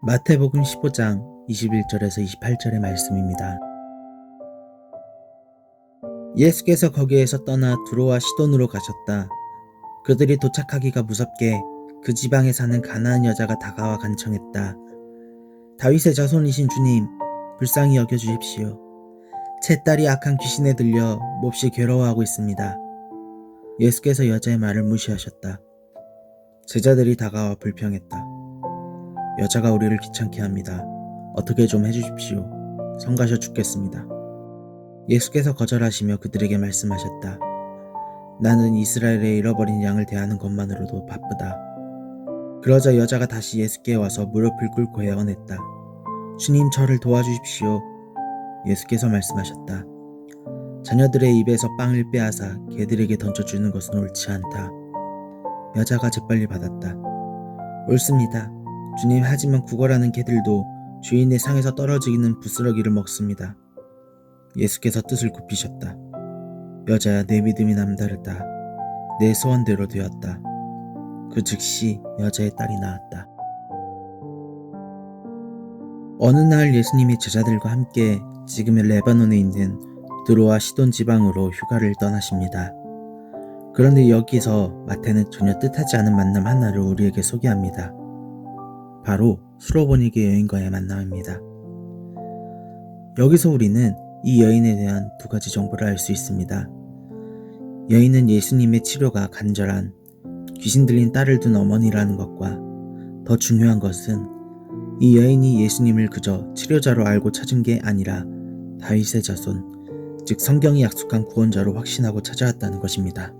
마태복음 15장 21절에서 28절의 말씀입니다. 예수께서 거기에서 떠나 두로와 시돈으로 가셨다. 그들이 도착하기가 무섭게 그 지방에 사는 가나안 여자가 다가와 간청했다. 다윗의 자손이신 주님, 불쌍히 여겨 주십시오. 제 딸이 악한 귀신에 들려 몹시 괴로워하고 있습니다. 예수께서 여자의 말을 무시하셨다. 제자들이 다가와 불평했다. 여자가 우리를 귀찮게 합니다. 어떻게 좀 해주십시오. 성가셔 죽겠습니다. 예수께서 거절하시며 그들에게 말씀하셨다. 나는 이스라엘의 잃어버린 양을 대하는 것만으로도 바쁘다. 그러자 여자가 다시 예수께 와서 무릎을 꿇고 애원했다. 주님 저를 도와주십시오. 예수께서 말씀하셨다. 자녀들의 입에서 빵을 빼앗아 개들에게 던져주는 것은 옳지 않다. 여자가 재빨리 받았다. 옳습니다. 주님 하지만 구걸하는 개들도 주인의 상에서 떨어지는 부스러기를 먹습니다. 예수께서 뜻을 굽히셨다. 여자야 내 믿음이 남다르다. 내 소원대로 되었다. 그 즉시 여자의 딸이 나았다. 어느 날 예수님이 제자들과 함께 지금의 레바논에 있는 드로와 시돈 지방으로 휴가를 떠나십니다. 그런데 여기서 마태는 전혀 뜻하지 않은 만남 하나를 우리에게 소개합니다. 바로 수로보니게 여인과의 만남입니다. 여기서 우리는 이 여인에 대한 두 가지 정보를 알 수 있습니다. 여인은 예수님의 치료가 간절한 귀신 들린 딸을 둔 어머니라는 것과 더 중요한 것은 이 여인이 예수님을 그저 치료자로 알고 찾은 게 아니라 다윗의 자손, 즉 성경이 약속한 구원자로 확신하고 찾아왔다는 것입니다.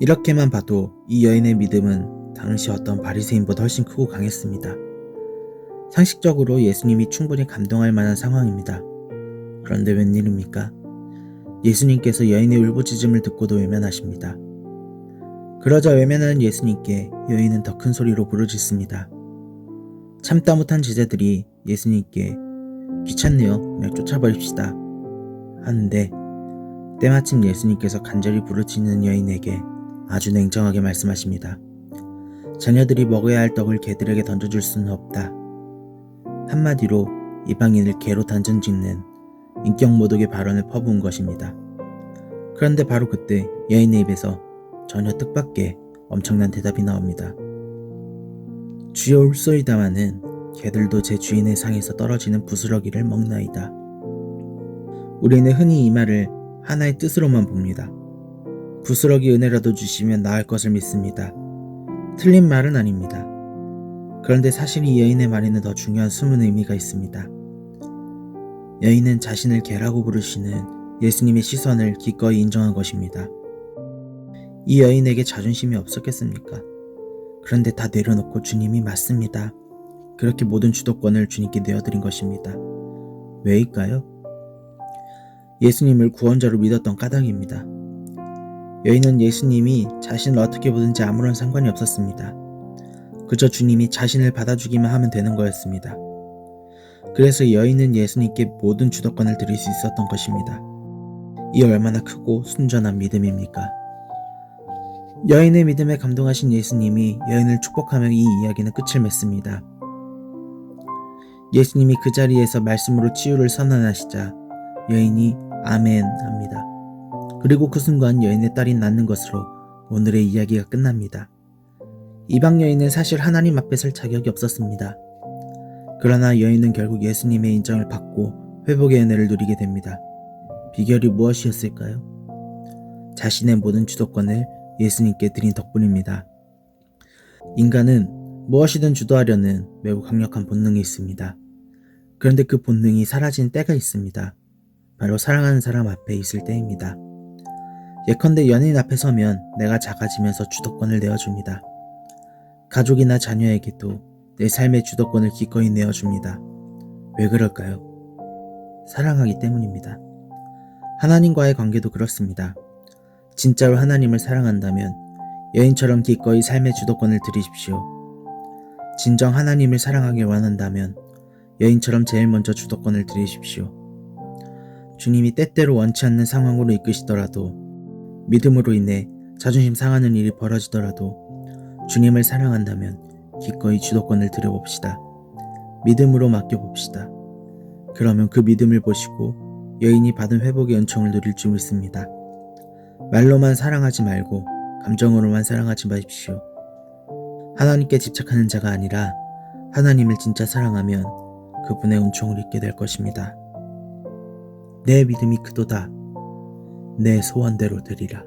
이렇게만 봐도 이 여인의 믿음은 당시 어떤 바리새인보다 훨씬 크고 강했습니다. 상식적으로 예수님이 충분히 감동할 만한 상황입니다. 그런데 웬일입니까? 예수님께서 여인의 울부짖음을 듣고도 외면하십니다. 그러자 외면하는 예수님께 여인은 더 큰 소리로 부르짖습니다. 참다 못한 제자들이 예수님께 귀찮네요. 그냥 쫓아버립시다. 하는데 때마침 예수님께서 간절히 부르짖는 여인에게 아주 냉정하게 말씀하십니다. 자녀들이 먹어야 할 떡을 개들에게 던져줄 수는 없다. 한마디로 이방인을 개로 던전짓는 인격 모독의 발언을 퍼부은 것입니다. 그런데 바로 그때 여인의 입에서 전혀 뜻밖의 엄청난 대답이 나옵니다. 주여 울소이다마는 개들도 제 주인의 상에서 떨어지는 부스러기를 먹나이다. 우리는 흔히 이 말을 하나의 뜻으로만 봅니다. 부스러기 은혜라도 주시면 나을 것을 믿습니다. 틀린 말은 아닙니다. 그런데 사실 이 여인의 말에는 더 중요한 숨은 의미가 있습니다. 여인은 자신을 개라고 부르시는 예수님의 시선을 기꺼이 인정한 것입니다. 이 여인에게 자존심이 없었겠습니까? 그런데 다 내려놓고 주님이 맞습니다. 그렇게 모든 주도권을 주님께 내어드린 것입니다. 왜일까요? 예수님을 구원자로 믿었던 까닭입니다. 여인은 예수님이 자신을 어떻게 보든지 아무런 상관이 없었습니다. 그저 주님이 자신을 받아주기만 하면 되는 거였습니다. 그래서 여인은 예수님께 모든 주도권을 드릴 수 있었던 것입니다. 이 얼마나 크고 순전한 믿음입니까? 여인의 믿음에 감동하신 예수님이 여인을 축복하며 이 이야기는 끝을 맺습니다. 예수님이 그 자리에서 말씀으로 치유를 선언하시자 여인이 아멘 합니다. 그리고 그 순간 여인의 딸이 낳는 것으로 오늘의 이야기가 끝납니다. 이방 여인은 사실 하나님 앞에 설 자격이 없었습니다. 그러나 여인은 결국 예수님의 인정을 받고 회복의 은혜를 누리게 됩니다. 비결이 무엇이었을까요? 자신의 모든 주도권을 예수님께 드린 덕분입니다. 인간은 무엇이든 주도하려는 매우 강력한 본능이 있습니다. 그런데 그 본능이 사라진 때가 있습니다. 바로 사랑하는 사람 앞에 있을 때입니다. 예컨대 연인 앞에 서면 내가 작아지면서 주도권을 내어줍니다. 가족이나 자녀에게도 내 삶의 주도권을 기꺼이 내어줍니다. 왜 그럴까요? 사랑하기 때문입니다. 하나님과의 관계도 그렇습니다. 진짜로 하나님을 사랑한다면 여인처럼 기꺼이 삶의 주도권을 드리십시오. 진정 하나님을 사랑하길 원한다면 여인처럼 제일 먼저 주도권을 드리십시오. 주님이 때때로 원치 않는 상황으로 이끄시더라도 믿음으로 인해 자존심 상하는 일이 벌어지더라도 주님을 사랑한다면 기꺼이 주도권을 들여봅시다. 믿음으로 맡겨봅시다. 그러면 그 믿음을 보시고 여인이 받은 회복의 은총을 누릴 줄 믿습니다. 말로만 사랑하지 말고 감정으로만 사랑하지 마십시오. 하나님께 집착하는 자가 아니라 하나님을 진짜 사랑하면 그분의 은총을 잊게 될 것입니다. 내 믿음이 크도다. 내 소원대로 되리라.